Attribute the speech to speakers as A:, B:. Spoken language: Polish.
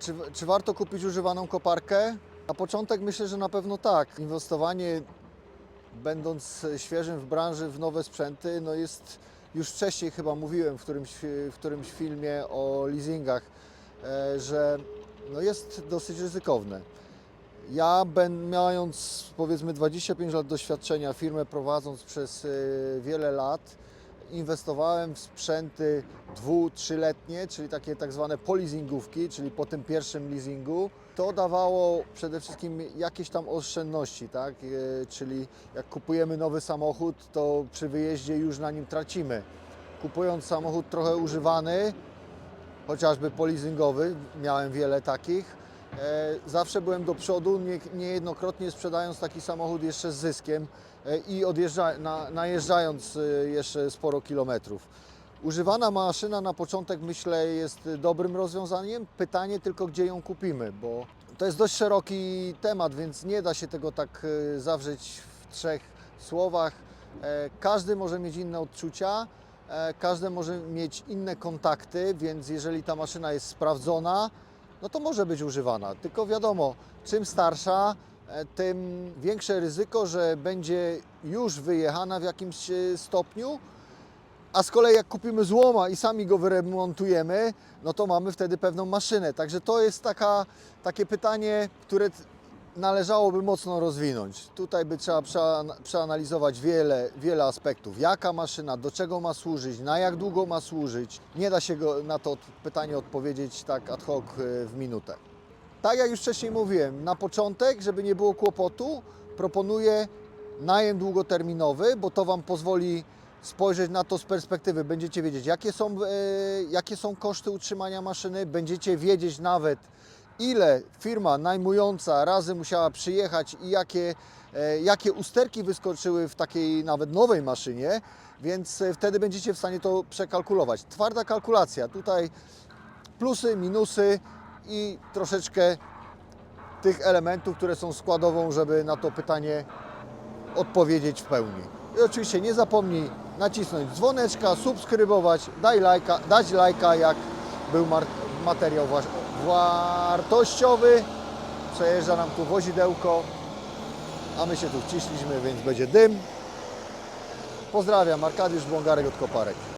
A: Czy, czy warto kupić używaną koparkę? Na początek myślę, że na pewno tak. Inwestowanie, będąc świeżym w branży w nowe sprzęty, no jest już wcześniej chyba mówiłem w którymś, w którymś filmie o leasingach, e, że no jest dosyć ryzykowne. Ja ben, mając powiedzmy 25 lat doświadczenia, firmę prowadząc przez e, wiele lat, inwestowałem w sprzęty dwu, trzyletnie, czyli takie tak zwane poleasingówki, czyli po tym pierwszym leasingu. To dawało przede wszystkim jakieś tam oszczędności, tak? E, Czyli jak kupujemy nowy samochód, to przy wyjeździe już na nim tracimy. Kupując samochód trochę używany, chociażby polizingowy, miałem wiele takich, zawsze byłem do przodu, nie, niejednokrotnie sprzedając taki samochód jeszcze z zyskiem e, i odjeżdża, na, najeżdżając e, jeszcze sporo kilometrów. Używana maszyna na początek myślę jest dobrym rozwiązaniem. Pytanie tylko, gdzie ją kupimy, bo to jest dość szeroki temat, więc nie da się tego tak e, zawrzeć w trzech słowach. E, Każdy może mieć inne odczucia, e, każdy może mieć inne kontakty, więc jeżeli ta maszyna jest sprawdzona, no to może być używana. Tylko wiadomo, czym starsza, e, tym większe ryzyko, że będzie już wyjechana w jakimś e, stopniu, a z kolei jak kupimy złoma i sami go wyremontujemy, no to mamy wtedy pewną maszynę. Także to jest taka, takie pytanie, które należałoby mocno rozwinąć. Tutaj by trzeba przeana- przeanalizować wiele, wiele aspektów. Jaka maszyna, do czego ma służyć, na jak długo ma służyć. Nie da się go na to pytanie odpowiedzieć tak ad hoc y, w minutę. Tak jak już wcześniej mówiłem, na początek, żeby nie było kłopotu, proponuję najem długoterminowy, bo to Wam pozwoli spojrzeć na to z perspektywy. Będziecie wiedzieć, jakie są, e, jakie są koszty utrzymania maszyny, będziecie wiedzieć nawet, ile firma najmująca razy musiała przyjechać i jakie, e, jakie usterki wyskoczyły w takiej nawet nowej maszynie, więc e, wtedy będziecie w stanie to przekalkulować. Twarda kalkulacja, tutaj plusy, minusy i troszeczkę tych elementów, które są składową, żeby na to pytanie odpowiedzieć w pełni. I oczywiście nie zapomnij nacisnąć dzwoneczka, subskrybować, daj lajka, dać lajka, jak był materiał wa- wartościowy. Przejeżdża nam tu wozidełko, a my się tu wciśliśmy, więc będzie dym. Pozdrawiam, Arkadiusz Błągarek od Koparek.